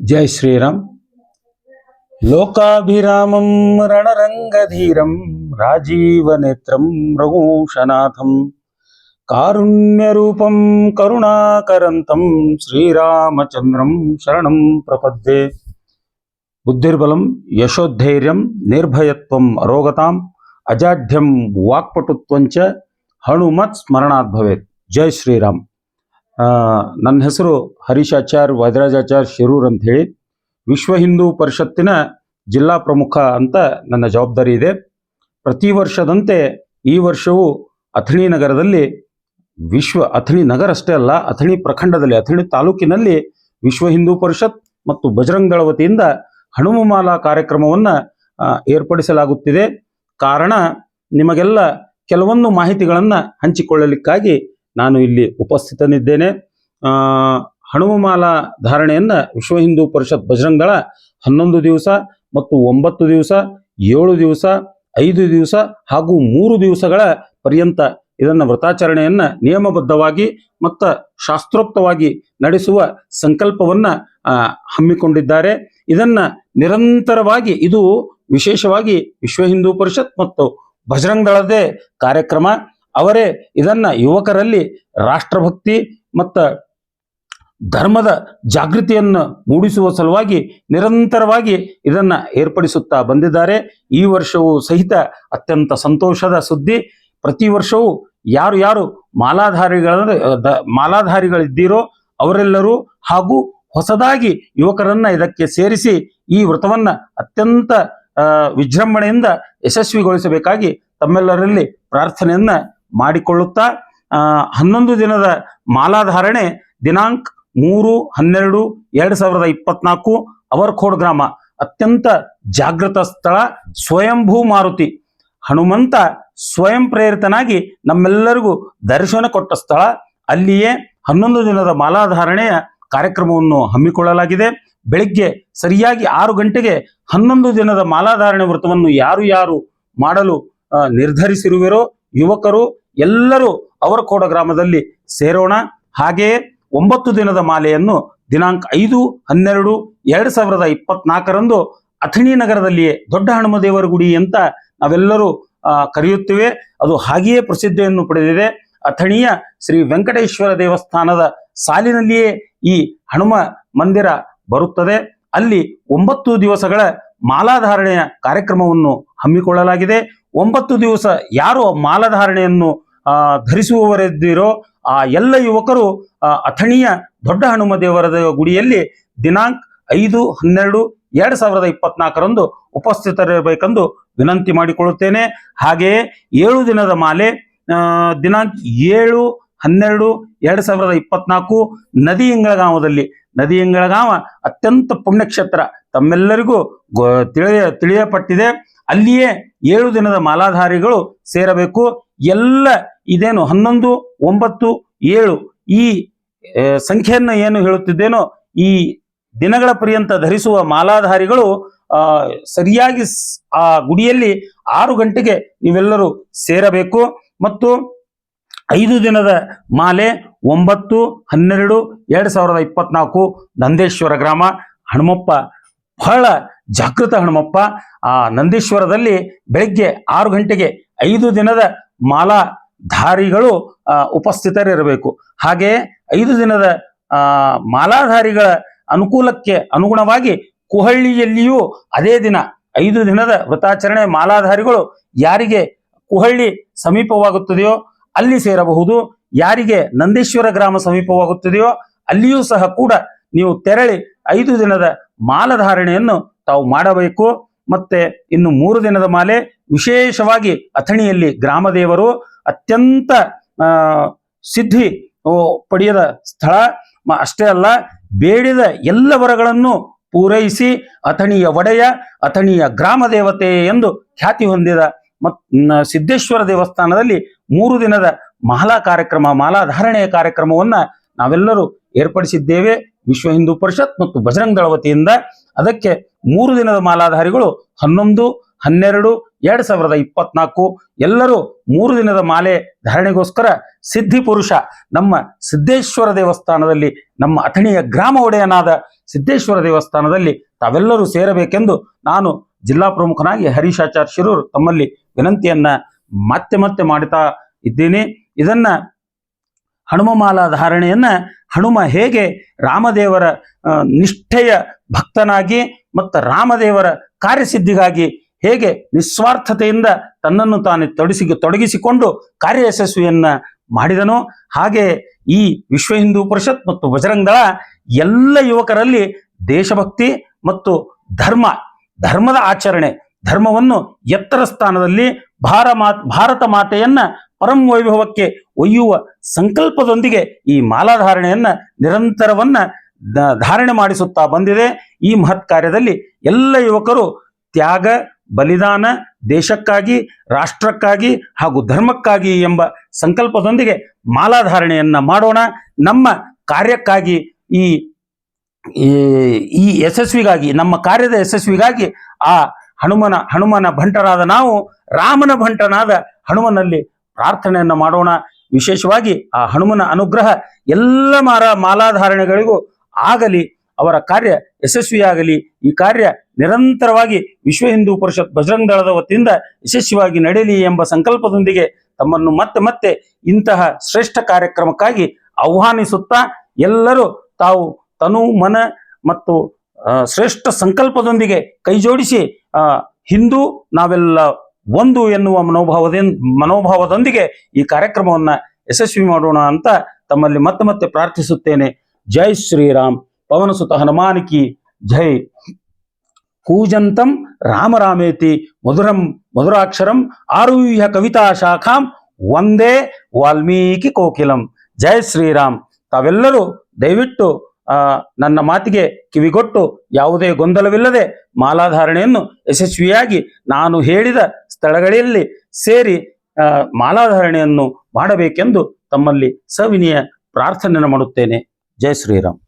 जय श्री राम लोकाभिरामं रणरङ्गधीरं राजीवनेत्रं रघुशनाथं कारुण्यरूपं करुणाकरन्तं श्रीरामचन्द्रं शरणं प्रपद्ये। बुद्धिर्बलं, यशोद्धैर्यं निर्भयत्वम् अरोगताम्, अजाढ्यं वाक्पटुत्वञ्च हनुमत्स्मरणाद्भवेत् जय श्रीराम। ನನ್ನ ಹೆಸರು ಹರೀಶ್ ಆಚಾರ್ ಶಿರೂರ್ ಅಂತ ಹೇಳಿ. ವಿಶ್ವ ಹಿಂದೂ ಪರಿಷತ್ತಿನ ಜಿಲ್ಲಾ ಪ್ರಮುಖ ಅಂತ ನನ್ನ ಜವಾಬ್ದಾರಿ ಇದೆ. ಪ್ರತಿ ವರ್ಷದಂತೆ ಈ ವರ್ಷವೂ ಅಥಣಿ ನಗರದಲ್ಲಿ ವಿಶ್ವ, ಅಥಣಿ ನಗರ ಅಷ್ಟೇ ಅಲ್ಲ, ಅಥಣಿ ಪ್ರಖಂಡದಲ್ಲಿ, ಅಥಣಿ ತಾಲೂಕಿನಲ್ಲಿ ವಿಶ್ವ ಹಿಂದೂ ಪರಿಷತ್ ಮತ್ತು ಬಜರಂಗ ದಳ ವತಿಯಿಂದ ಹನುಮಮಾಲಾ ಕಾರ್ಯಕ್ರಮವನ್ನು ಏರ್ಪಡಿಸಲಾಗುತ್ತಿದೆ. ಕಾರಣ, ನಿಮಗೆಲ್ಲ ಕೆಲವೊಂದು ಮಾಹಿತಿಗಳನ್ನು ಹಂಚಿಕೊಳ್ಳಲಿಕ್ಕಾಗಿ ನಾನು ಇಲ್ಲಿ ಉಪಸ್ಥಿತನಿದ್ದೇನೆ. ಹನುಮಮಾಲಾ ಧಾರಣೆಯನ್ನು ವಿಶ್ವ ಹಿಂದೂ ಪರಿಷತ್ ಬಜರಂಗ ದಳ ಹನ್ನೊಂದು ದಿವಸ ಮತ್ತು ಒಂಬತ್ತು ದಿವಸ, ಏಳು ದಿವಸ, ಐದು ದಿವಸ ಹಾಗೂ ಮೂರು ದಿವಸಗಳ ಪರ್ಯಂತ ಇದನ್ನು ವ್ರತಾಚರಣೆಯನ್ನು ನಿಯಮಬದ್ಧವಾಗಿ ಮತ್ತು ಶಾಸ್ತ್ರೋಕ್ತವಾಗಿ ನಡೆಸುವ ಸಂಕಲ್ಪವನ್ನು ಹಮ್ಮಿಕೊಂಡಿದ್ದಾರೆ. ಇದನ್ನು ನಿರಂತರವಾಗಿ ಇದು ವಿಶೇಷವಾಗಿ ವಿಶ್ವ ಹಿಂದೂ ಪರಿಷತ್ ಮತ್ತು ಬಜರಂಗ ದಳದೇ ಕಾರ್ಯಕ್ರಮ. ಅವರೇ ಇದನ್ನ ಯುವಕರಲ್ಲಿ ರಾಷ್ಟ್ರಭಕ್ತಿ ಮತ್ತು ಧರ್ಮದ ಜಾಗೃತಿಯನ್ನು ಮೂಡಿಸುವ ಸಲುವಾಗಿ ನಿರಂತರವಾಗಿ ಇದನ್ನ ಏರ್ಪಡಿಸುತ್ತಾ ಬಂದಿದ್ದಾರೆ. ಈ ವರ್ಷವೂ ಸಹಿತ ಅತ್ಯಂತ ಸಂತೋಷದ ಸುದ್ದಿ. ಪ್ರತಿ ವರ್ಷವೂ ಯಾರು ಯಾರು ಮಾಲಾಧಾರಿಗಳ ಮಾಲಾಧಾರಿಗಳಿದ್ದೀರೋ ಅವರೆಲ್ಲರೂ ಹಾಗೂ ಹೊಸದಾಗಿ ಯುವಕರನ್ನ ಇದಕ್ಕೆ ಸೇರಿಸಿ ಈ ವ್ರತವನ್ನ ಅತ್ಯಂತ ವಿಜೃಂಭಣೆಯಿಂದ ಯಶಸ್ವಿಗೊಳಿಸಬೇಕಾಗಿ ತಮ್ಮೆಲ್ಲರಲ್ಲಿ ಪ್ರಾರ್ಥನೆಯನ್ನ ಮಾಡಿಕೊಳ್ಳುತ್ತಾ ಹನ್ನೊಂದು ದಿನದ ಮಾಲಾಧಾರಣೆ, ದಿನಾಂಕ ಮೂರು, ಹನ್ನೆರಡು, ಎರಡು ಸಾವಿರದ ಇಪ್ಪತ್ನಾಲ್ಕು, ಅವರ್ಖೋಡ್ ಗ್ರಾಮ. ಅತ್ಯಂತ ಜಾಗೃತ ಸ್ಥಳ, ಸ್ವಯಂಭೂ ಮಾರುತಿ. ಹನುಮಂತ ಸ್ವಯಂ ಪ್ರೇರಿತನಾಗಿ ನಮ್ಮೆಲ್ಲರಿಗೂ ದರ್ಶನ ಕೊಟ್ಟ ಸ್ಥಳ. ಅಲ್ಲಿಯೇ ಹನ್ನೊಂದು ದಿನದ ಮಾಲಾಧಾರಣೆಯ ಕಾರ್ಯಕ್ರಮವನ್ನು ಹಮ್ಮಿಕೊಳ್ಳಲಾಗಿದೆ. ಬೆಳಿಗ್ಗೆ ಸರಿಯಾಗಿ ಆರು ಗಂಟೆಗೆ ಹನ್ನೊಂದು ದಿನದ ಮಾಲಾಧಾರಣೆ ವ್ರತವನ್ನು ಯಾರು ಯಾರು ಮಾಡಲು ನಿರ್ಧರಿಸಿರುವಿರೋ ಯುವಕರು ಎಲ್ಲರೂ ಅವರಕೋಡ ಗ್ರಾಮದಲ್ಲಿ ಸೇರೋಣ. ಹಾಗೆಯೇ ಒಂಬತ್ತು ದಿನದ ಮಾಲೆಯನ್ನು ದಿನಾಂಕ ಐದು, ಹನ್ನೆರಡು, ಎರಡು ಸಾವಿರದ ಇಪ್ಪತ್ನಾಲ್ಕರಂದು ಅಥಣಿ ನಗರದಲ್ಲಿಯೇ ದೊಡ್ಡ ಹನುಮದೇವರ ಗುಡಿ ಅಂತ ನಾವೆಲ್ಲರೂ ಕರೆಯುತ್ತೇವೆ. ಅದು ಹಾಗೆಯೇ ಪ್ರಸಿದ್ಧಿಯನ್ನು ಪಡೆದಿದೆ. ಅಥಣಿಯ ಶ್ರೀ ವೆಂಕಟೇಶ್ವರ ದೇವಸ್ಥಾನದ ಸಾಲಿನಲ್ಲಿಯೇ ಈ ಹನುಮ ಮಂದಿರ ಬರುತ್ತದೆ. ಅಲ್ಲಿ ಒಂಬತ್ತು ದಿವಸಗಳ ಮಾಲಾಧಾರಣೆಯ ಕಾರ್ಯಕ್ರಮವನ್ನು ಹಮ್ಮಿಕೊಳ್ಳಲಾಗಿದೆ. ಒಂಬತ್ತು ದಿವಸ ಯಾರು ಮಾಲಧಾರಣೆಯನ್ನು ಧರಿಸುವವರಿದ್ದೀರೋ ಆ ಎಲ್ಲ ಯುವಕರು ಅಥಣಿಯ ದೊಡ್ಡ ಹನುಮ ದೇವರ ಗುಡಿಯಲ್ಲಿ ದಿನಾಂಕ ಐದು ಹನ್ನೆರಡು ಎರಡು ಸಾವಿರದ ಇಪ್ಪತ್ನಾಲ್ಕರಂದು ಉಪಸ್ಥಿತರಿರಬೇಕೆಂದು ವಿನಂತಿ ಮಾಡಿಕೊಳ್ಳುತ್ತೇನೆ. ಹಾಗೆಯೇ ಏಳು ದಿನದ ಮಾಲೆ ದಿನಾಂಕ ಏಳು ಹನ್ನೆರಡು ಎರಡು ಸಾವಿರದ ಇಪ್ಪತ್ನಾಲ್ಕು ನದಿ ಇಂಗಳಗಾಂವ ಅತ್ಯಂತ ಪುಣ್ಯಕ್ಷೇತ್ರ ತಮ್ಮೆಲ್ಲರಿಗೂ ತಿಳಿಯ, ತಿಳಿಯಪಟ್ಟಿದೆ. ಅಲ್ಲಿಯೇ ಏಳು ದಿನದ ಮಾಲಾಧಾರಿಗಳು ಸೇರಬೇಕು. ಎಲ್ಲ ಇದೇನು ಹನ್ನೊಂದು, ಒಂಬತ್ತು, ಏಳು ಈ ಸಂಖ್ಯೆಯನ್ನು ಏನು ಹೇಳುತ್ತಿದ್ದೇನೋ ಈ ದಿನಗಳ ಪರ್ಯಂತ ಧರಿಸುವ ಮಾಲಾಧಾರಿಗಳು ಸರಿಯಾಗಿ ಆ ಗುಡಿಯಲ್ಲಿ ಆರು ಗಂಟೆಗೆ ನೀವೆಲ್ಲರೂ ಸೇರಬೇಕು. ಮತ್ತು ಐದು ದಿನದ ಮಾಲೆ ಒಂಬತ್ತು, ಹನ್ನೆರಡು, ಎರಡು ಸಾವಿರದ ಇಪ್ಪತ್ನಾಲ್ಕು ನಂದೇಶ್ವರ ಗ್ರಾಮ, ಹನುಮಪ್ಪ, ಬಹಳ ಜಾಗೃತ ಹನುಮಪ್ಪ, ಆ ನಂದೀಶ್ವರದಲ್ಲಿ ಬೆಳಗ್ಗೆ ಆರು ಗಂಟೆಗೆ ಐದು ದಿನದ ಮಾಲಾ ಧಾರಿಗಳು ಉಪಸ್ಥಿತರಿರಬೇಕು. ಹಾಗೆ ಐದು ದಿನದ ಮಾಲಾಧಾರಿಗಳ ಅನುಕೂಲಕ್ಕೆ ಅನುಗುಣವಾಗಿ ಕುಹಳ್ಳಿಯಲ್ಲಿಯೂ ಅದೇ ದಿನ ಐದು ದಿನದ ವ್ರತಾಚರಣೆ ಮಾಲಾಧಾರಿಗಳು ಯಾರಿಗೆ ಕುಹಳ್ಳಿ ಸಮೀಪವಾಗುತ್ತದೆಯೋ ಅಲ್ಲಿ ಸೇರಬಹುದು. ಯಾರಿಗೆ ನಂದೀಶ್ವರ ಗ್ರಾಮ ಸಮೀಪವಾಗುತ್ತದೆಯೋ ಅಲ್ಲಿಯೂ ಸಹ ಕೂಡ ನೀವು ತೆರಳಿ ಐದು ದಿನದ ಮಾಲಧಾರಣೆಯನ್ನು ತಾವು ಮಾಡಬೇಕು. ಮತ್ತೆ ಇನ್ನು ಮೂರು ದಿನದ ಮಾಲೆ ವಿಶೇಷವಾಗಿ ಅಥಣಿಯಲ್ಲಿ ಗ್ರಾಮದೇವರು ಅತ್ಯಂತ ಸಿದ್ಧಿ ಪಡೆಯದ ಸ್ಥಳ. ಅಷ್ಟೇ ಅಲ್ಲ, ಬೇಡಿದ ಎಲ್ಲ ವರಗಳನ್ನು ಪೂರೈಸಿ ಅಥಣಿಯ ಒಡೆಯ, ಅಥಣಿಯ ಗ್ರಾಮ ದೇವತೆ ಎಂದು ಖ್ಯಾತಿ ಹೊಂದಿದ ಮತ್ ಸಿದ್ದೇಶ್ವರ ದೇವಸ್ಥಾನದಲ್ಲಿ ಮೂರು ದಿನದ ಮಾಲಾ ಕಾರ್ಯಕ್ರಮ, ಮಾಲಾಧಾರಣೆಯ ಕಾರ್ಯಕ್ರಮವನ್ನ ನಾವೆಲ್ಲರೂ ಏರ್ಪಡಿಸಿದ್ದೇವೆ. ವಿಶ್ವ ಹಿಂದೂ ಪರಿಷತ್ ಮತ್ತು ಬಜರಂಗ ದಳ ವತಿಯಿಂದ ಅದಕ್ಕೆ ಮೂರು ದಿನದ ಮಾಲಾಧಾರಿಗಳು ಹನ್ನೊಂದು, ಹನ್ನೆರಡು, ಎರಡ್ ಸಾವಿರದ ಇಪ್ಪತ್ನಾಲ್ಕು ಎಲ್ಲರೂ ಮೂರು ದಿನದ ಮಾಲೆ ಧಾರಣೆಗೋಸ್ಕರ ಸಿದ್ಧಿ ಪುರುಷ ನಮ್ಮ ಸಿದ್ದೇಶ್ವರ ದೇವಸ್ಥಾನದಲ್ಲಿ, ನಮ್ಮ ಅಥಣಿಯ ಗ್ರಾಮ ಒಡೆಯನಾದ ಸಿದ್ದೇಶ್ವರ ದೇವಸ್ಥಾನದಲ್ಲಿ ತಾವೆಲ್ಲರೂ ಸೇರಬೇಕೆಂದು ನಾನು ಜಿಲ್ಲಾ ಪ್ರಮುಖನಾಗಿ ಹರೀಶಾಚಾರ್ ಶಿರೂರ್ ತಮ್ಮಲ್ಲಿ ವಿನಂತಿಯನ್ನ ಮತ್ತೆ ಮತ್ತೆ ಮಾಡುತ್ತಾ ಇದ್ದೀನಿ. ಇದನ್ನ ಹನುಮಮಾಲ ಧಾರಣೆಯನ್ನ ಹನುಮ ಹೇಗೆ ರಾಮದೇವರ ನಿಷ್ಠೆಯ ಭಕ್ತನಾಗಿ ಮತ್ತು ರಾಮದೇವರ ಕಾರ್ಯಸಿದ್ಧಿಗಾಗಿ ಹೇಗೆ ನಿಸ್ವಾರ್ಥತೆಯಿಂದ ತನ್ನನ್ನು ತಾನು ತೊಡಿಸಿ ತೊಡಗಿಸಿಕೊಂಡು ಕಾರ್ಯ ಯಶಸ್ವಿಯನ್ನ ಮಾಡಿದನೋ ಹಾಗೆ ಈ ವಿಶ್ವ ಹಿಂದೂ ಪರಿಷತ್ ಮತ್ತು ಬಜರಂಗದಳ ಎಲ್ಲ ಯುವಕರಲ್ಲಿ ದೇಶಭಕ್ತಿ ಮತ್ತು ಧರ್ಮ, ಧರ್ಮದ ಆಚರಣೆ, ಧರ್ಮವನ್ನು ಎತ್ತರ ಸ್ಥಾನದಲ್ಲಿ ಭಾರ ಮಾತ್ ಭಾರತ ಮಾತೆಯನ್ನ ಪರಂ ವೈಭವಕ್ಕೆ ಒಯ್ಯುವ ಸಂಕಲ್ಪದೊಂದಿಗೆ ಈ ಮಾಲಾಧಾರಣೆಯನ್ನ ನಿರಂತರವನ್ನ ಧಾರಣೆ ಮಾಡಿಸುತ್ತಾ ಬಂದಿದೆ. ಈ ಮಹತ್ ಕಾರ್ಯದಲ್ಲಿ ಎಲ್ಲ ಯುವಕರು ತ್ಯಾಗ, ಬಲಿದಾನ, ದೇಶಕ್ಕಾಗಿ, ರಾಷ್ಟ್ರಕ್ಕಾಗಿ ಹಾಗೂ ಧರ್ಮಕ್ಕಾಗಿ ಎಂಬ ಸಂಕಲ್ಪದೊಂದಿಗೆ ಮಾಲಾಧಾರಣೆಯನ್ನ ಮಾಡೋಣ. ನಮ್ಮ ಕಾರ್ಯಕ್ಕಾಗಿ ಈ- ಈ ಯಶಸ್ವಿಗಾಗಿ, ನಮ್ಮ ಕಾರ್ಯದ ಯಶಸ್ವಿಗಾಗಿ ಆ ಹನುಮನ ಹನುಮನ ಭಂಟರಾದ ನಾವು ರಾಮನ ಭಂಟನಾದ ಹನುಮನಲ್ಲಿ ಪ್ರಾರ್ಥನೆಯನ್ನು ಮಾಡೋಣ. ವಿಶೇಷವಾಗಿ ಆ ಹನುಮನ ಅನುಗ್ರಹ ಎಲ್ಲ ಮಾರ ಮಾಲಾಧಾರಣೆಗಳಿಗೂ ಆಗಲಿ, ಅವರ ಕಾರ್ಯ ಯಶಸ್ವಿಯಾಗಲಿ, ಈ ಕಾರ್ಯ ನಿರಂತರವಾಗಿ ವಿಶ್ವ ಹಿಂದೂ ಪರಿಷತ್ ಬಜರಂಗ ದಳದ ವತಿಯಿಂದ ಯಶಸ್ವಿಯಾಗಿ ನಡೆಯಲಿ ಎಂಬ ಸಂಕಲ್ಪದೊಂದಿಗೆ ತಮ್ಮನ್ನು ಮತ್ತೆ ಮತ್ತೆ ಇಂತಹ ಶ್ರೇಷ್ಠ ಕಾರ್ಯಕ್ರಮಕ್ಕಾಗಿ ಆಹ್ವಾನಿಸುತ್ತಾ ಎಲ್ಲರೂ ತಾವು ತನು, ಮನ ಮತ್ತು ಶ್ರೇಷ್ಠ ಸಂಕಲ್ಪದೊಂದಿಗೆ ಕೈಜೋಡಿಸಿ ಹಿಂದೂ ನಾವೆಲ್ಲ ಒಂದು ಎನ್ನುವ ಮನೋಭಾವದಿಂದ, ಮನೋಭಾವದೊಂದಿಗೆ ಈ ಕಾರ್ಯಕ್ರಮವನ್ನ ಯಶಸ್ವಿ ಮಾಡೋಣ ಅಂತ ತಮ್ಮಲ್ಲಿ ಮತ್ತೆ ಮತ್ತೆ ಪ್ರಾರ್ಥಿಸುತ್ತೇನೆ. ಜೈ ಶ್ರೀರಾಮ್. ಪವನಸುತ ಹನುಮಾನಿಕಿ ಜೈ. ಕೂಜಂತಂ ರಾಮರಾಮೇತಿ ಮಧುರಂ ಮಧುರಾಕ್ಷರಂ ಆರುಹ್ಯ ಕವಿತಾ ಶಾಖಾಂ ಒಂದೇ ವಾಲ್ಮೀಕಿ ಕೋಕಿಲಂ. ಜೈ ಶ್ರೀರಾಮ್. ತಾವೆಲ್ಲರೂ ದಯವಿಟ್ಟು ನನ್ನ ಮಾತಿಗೆ ಕಿವಿಗೊಟ್ಟು ಯಾವುದೇ ಗೊಂದಲವಿಲ್ಲದೆ ಮಾಲಾಧಾರಣೆಯನ್ನು ಯಶಸ್ವಿಯಾಗಿ ನಾನು ಹೇಳಿದ ಸ್ಥಳಗಳಲ್ಲಿ ಸೇರಿ ಮಾಲಾಧಾರಣೆಯನ್ನು ಮಾಡಬೇಕೆಂದು ತಮ್ಮಲ್ಲಿ ಸವಿನಿಯ ಪ್ರಾರ್ಥನೆಯನ್ನು ಮಾಡುತ್ತೇನೆ. ಜಯ ಶ್ರೀರಾಮ್.